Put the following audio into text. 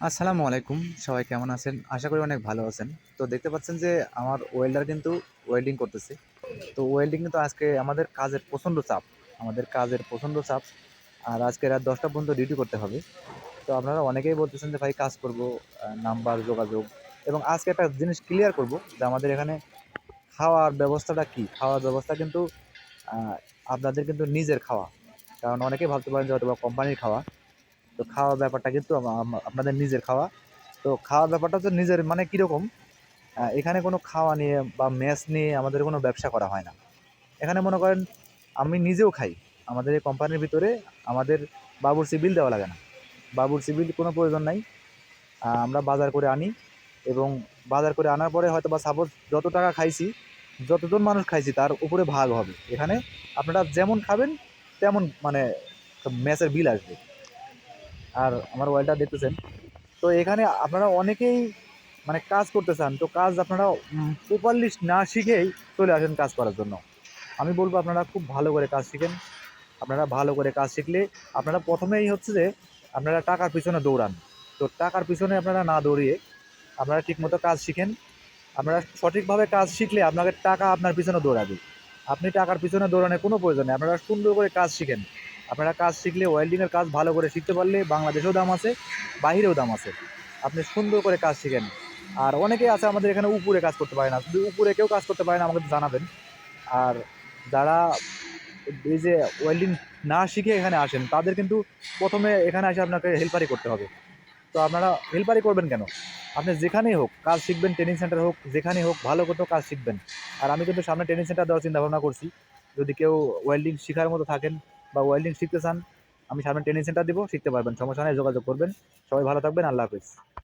আসসালামু আলাইকুম। সবাই কেমন আছেন? আশা করি অনেক ভালো আছেন। তো দেখতে পাচ্ছেন যে আমার ওয়েল্ডার কিন্তু ওয়েল্ডিং করতেছে। তো ওয়েল্ডিং কিন্তু আজকে আমাদের কাজের প্রচণ্ড চাপ। আমাদের কাজের প্রচণ্ড চাপ। আর আজকে রাত দশটা পর্যন্ত ডিউটি করতে হবে। তো আপনারা অনেকেই বলতেছেন যে, ভাই, কাজ করব নাম্বার যোগাযোগ। এবং আজকে একটা জিনিস ক্লিয়ার করব যে, আমাদের এখানে খাওয়ার ব্যবস্থাটা কি? খাওয়ার ব্যবস্থা কিন্তু আপনাদের কিন্তু নিজের খাওয়া। কারণ অনেকেই ভাবতে পারেন যে হয়তো বা কোম্পানির খাওয়া। তো খাওয়ার ব্যাপারটা কিন্তু আপনাদের নিজের খাওয়া। তো খাওয়ার ব্যাপারটা তো নিজের মানে কীরকম? এখানে কোনো খাওয়া নিয়ে বা মেস নিয়ে আমাদের কোনো ব্যবসা করা হয় না। এখানে মনে করেন, আমি নিজেও খাই। আমাদের এই কোম্পানির ভিতরে আমাদের বাবুর সিবিল দেওয়া লাগে না। বাবুর সিবিল কোনো প্রয়োজন নাই। আমরা বাজার করে আনি এবং বাজার করে আনার পরে হয়তো বা সাপোজ যত টাকা খাইছি, যতজন মানুষ খাইছি তার উপরে ভাগ হবে। এখানে আপনারা যেমন খাবেন, তেমন মানে ম্যাচের বিল আসবে। আর আমার ওয়েলটা দেখতেছেন। তো এখানে আপনারা অনেকেই মানে কাজ করতে চান, তো কাজ আপনারা প্রপারলি না শিখেই চলে আসেন কাজ করার জন্য। আমি বলব আপনারা খুব ভালো করে কাজ শিখেন। আপনারা ভালো করে কাজ শিখলে আপনারা প্রথমেই হচ্ছে যে আপনারা টাকার পিছনে দৌড়ান। তো টাকার পিছনে আপনারা না দৌড়িয়ে আপনারা ঠিকমতো কাজ শিখেন। আপনারা সঠিকভাবে কাজ শিখলে আপনাকে টাকা আপনার পিছনে দৌড়াবে। আপনি টাকার পিছনে দৌড়ানোর কোনো প্রয়োজন নেই। আপনারা সুন্দর করে কাজ শিখেন। আপনারা কাজ শিখলে ওয়েল্ডিংয়ের কাজ ভালো করে শিখতে পারলে বাংলাদেশেও দাম আছে, বাহিরেও দাম আছে। আপনি সুন্দর করে কাজ শিখেন। আর অনেকেই আছে আমাদের এখানে উপরে কাজ করতে পারে না। যদি উপরে কেউ কাজ করতে পারে না, আমাকে জানাবেন। আর যারা এই যে ওয়েল্ডিং না শিখে এখানে আসেন, তাদের কিন্তু প্রথমে এখানে আসে আপনাকে হেল্পারি করতে হবে। তো আপনারা হেল্পারি করবেন কেন? আপনি যেখানেই হোক, কাজ শিখবেন ট্রেনিং সেন্টার হোক, যেখানেই হোক, ভালো করতেও কাজ শিখবেন। আর আমি কিন্তু সামনে ট্রেনিং সেন্টার দেওয়ার চিন্তা ভাবনা করছি। যদি কেউ ওয়েল্ডিং শেখার মতো থাকেন বা ওয়েল্ডিং শিখতে চান, আমি সামনে ট্রেনিং সেন্টার দেবো, শিখতে পারবেন। সমস্যা নেই, যোগাযোগ করবেন। সবাই ভালো থাকবেন, আল্লাহ হাফিজ।